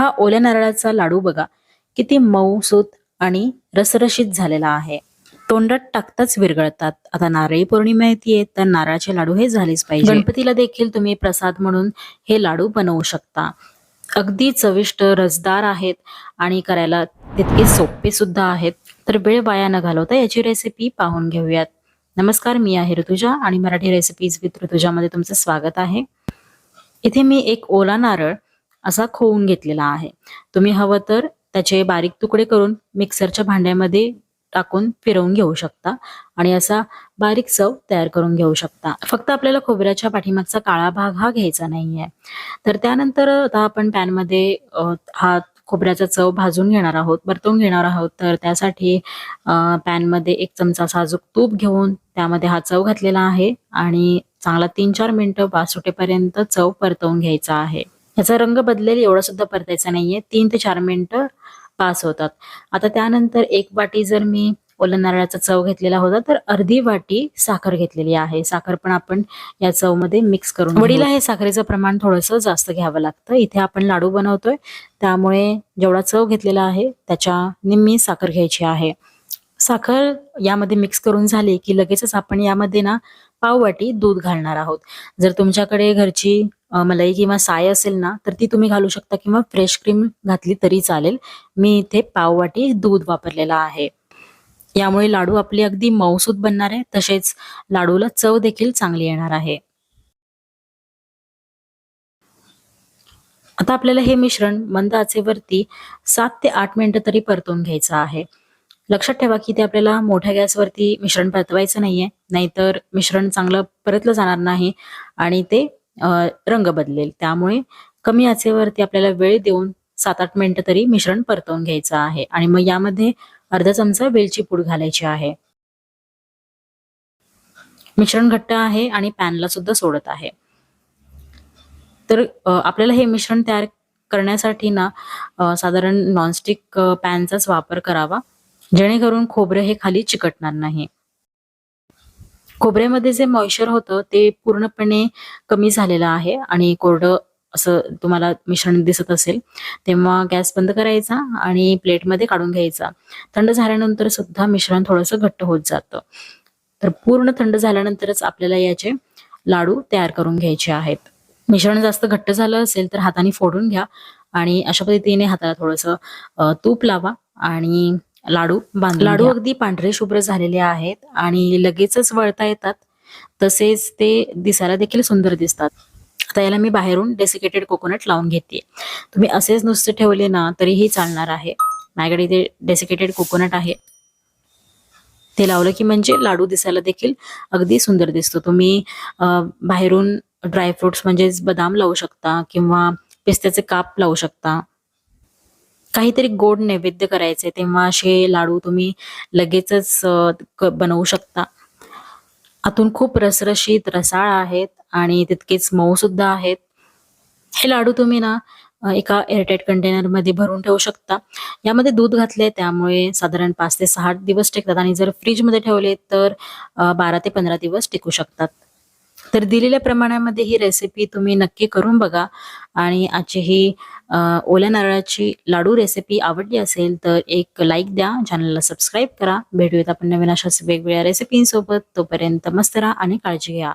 हा ओल्या नारळाचा लाडू बघा. किती मऊसूत आणि रसरशीत झालेला आहे. तोंडात टाकताच विरघळतात. आता नारळी पौर्णिमा येते तर नारळाचे लाडू हे झालेच पाहिजे. गणपतीला देखील तुम्ही प्रसाद म्हणून हे लाडू बनवू शकता. अगदी चविष्ट रसदार आहेत आणि करायला तितके सोपे सुद्धा आहेत. तर वेळ वाया न घालवता याची रेसिपी पाहून घेऊयात. नमस्कार मी आहे ऋतुजा आणि मराठी रेसिपीज विथ ऋतुजामध्ये तुमचं स्वागत आहे. इथे मी एक ओला नारळ असा खोवून घेतलेला आहे. तुम्ही हवं तर त्याचे बारीक तुकडे करून मिक्सरच्या भांड्यामध्ये टाकून फिरवून घेऊ शकता आणि असा बारीक चव तयार करून घेऊ शकता. फक्त आपल्याला खोबऱ्याच्या पाठीमागचा काळा भाग हा घ्यायचा नाहीये. तर त्यानंतर आता आपण पॅनमध्ये हा खोबऱ्याचा चव भाजून घेणार आहोत परतून घेणार आहोत. तर त्यासाठी पॅनमध्ये एक चमचा साजूक तूप घेऊन त्यामध्ये हा चव घातलेला आहे आणि चांगला तीन चार मिनटं वास सुटेपर्यंत चव परतवून घ्यायचा आहे. याचा रंग बदलेल एवढा सुद्धा परतायचा नाहीये. तीन ते चार मिनिटं पास होतात. आता त्यानंतर एक वाटी जर मी ओला नारळाचा चव घेतलेला होता तर अर्धी वाटी साखर घेतलेली आहे. साखर पण आपण या चवमध्ये मिक्स करून वडीला हे साखरेचं प्रमाण थोडंसं जास्त घ्यावं लागतं. इथे आपण लाडू बनवतोय. त्यामुळे जेवढा चव घेतलेला आहे त्याच्या निम्मी साखर घ्यायची आहे. साखर यामध्ये मिक्स करून झाली की लगेचच आपण यामध्ये ना पाववाटी दूध घालणार आहोत. जर तुमच्याकडे घरची मलई मलाई किंवा साय असेल ना तर ती तुम्ही घालू शकता किंवा फ्रेश क्रीम घातली तरी चालेल. मी इथे पाववाटी दूध वापरलेला आहे. यामुळे लाडू आपले अगदी मऊसूत बनणार आहे. तसेच लाडूला चव देखील चांगली येणार आहे. आता आपल्याला हे मिश्रण मंद आचेवरती सात ते आठ मिनिटं तरी परतून घ्यायचं आहे. लक्षात ठेवा की ते आपल्याला मोठ्या गॅसवरती मिश्रण परतवायचं नाहीये. नाहीतर मिश्रण चांगलं परतलं जाणार नाही आणि ते रंग बदलेल. त्यामुळे कमी आचेवरती आपल्याला वेळ देऊन सात आठ मिनिटं तरी मिश्रण परतवून घ्यायचं आहे. आणि मग यामध्ये अर्धा चमचा वेलची पूड घालायची आहे. मिश्रण घट्ट आहे आणि पॅनला सुद्धा सोडत आहे. तर आपल्याला हे मिश्रण तयार करण्यासाठी ना साधारण नॉनस्टिक पॅनचाच वापर करावा. जेणेकरून खोबरं हे खाली चिकटणार नाही. खोबऱ्यामध्ये जे मॉइश्चर होतं ते पूर्णपणे कमी झालेलं आहे आणि कोरडं असं तुम्हाला मिश्रण दिसत असेल तेव्हा गॅस बंद करायचा आणि प्लेटमध्ये काढून घ्यायचा. थंड झाल्यानंतर सुद्धा मिश्रण थोडंसं घट्ट होत जातं. तर पूर्ण थंड झाल्यानंतरच आपल्याला याचे लाडू तयार करून घ्यायचे आहेत. मिश्रण जास्त घट्ट झालं असेल तर हाताने फोडून घ्या आणि अशा पद्धतीने हाताला थोडंसं तूप लावा आणि लाडू बांध लाडू अगदी पांढरे शुभ्र झालेले आहेत आणि लगेचच वळता येतात. तसेच ते दिसायला देखील सुंदर दिसतात. आता याला मी बाहेरून डेसिकेटेड कोकोनट लावून घेते तुम्ही असेच नुसते ठेवले ना तरीही चालणार आहे. माझ्याकडे इथे डेसिकेटेड कोकोनट आहे. ते लावलं की म्हणजे लाडू दिसायला देखील अगदी सुंदर दिसतो. तुम्ही बाहेरून ड्रायफ्रुट्स म्हणजेच बदाम लावू शकता किंवा पिस्त्याचे काप लावू शकता. काहीतरी गोड नैवेद्य करायचे तेव्हा असे लाडू तुम्ही लगेचच बनवू शकता. आतून खूप रसरशीत रसाळ आहेत आणि तितकेच मऊ सुद्धा आहेत. हे लाडू तुम्ही ना एका एअरटाईट कंटेनरमध्ये भरून ठेवू शकता. यामध्ये दूध घातले त्यामुळे साधारण पाच ते सहा दिवस टिकतात आणि जर फ्रीजमध्ये ठेवले तर बारा ते पंधरा दिवस टिकू शकतात. तर दिलेल्या प्रमाणामध्ये ही रेसिपी तुम्ही नक्की करून बघा. आणि आजची ही ओल्या नारळाची लाडू रेसिपी आवडली असेल तर एक लाईक द्या चॅनलला सबस्क्राईब करा. भेटूयात आपण नवीन अशाच वेगवेगळ्या रेसिपींसोबत तोपर्यंत मस्त राहा आणि काळजी घ्या.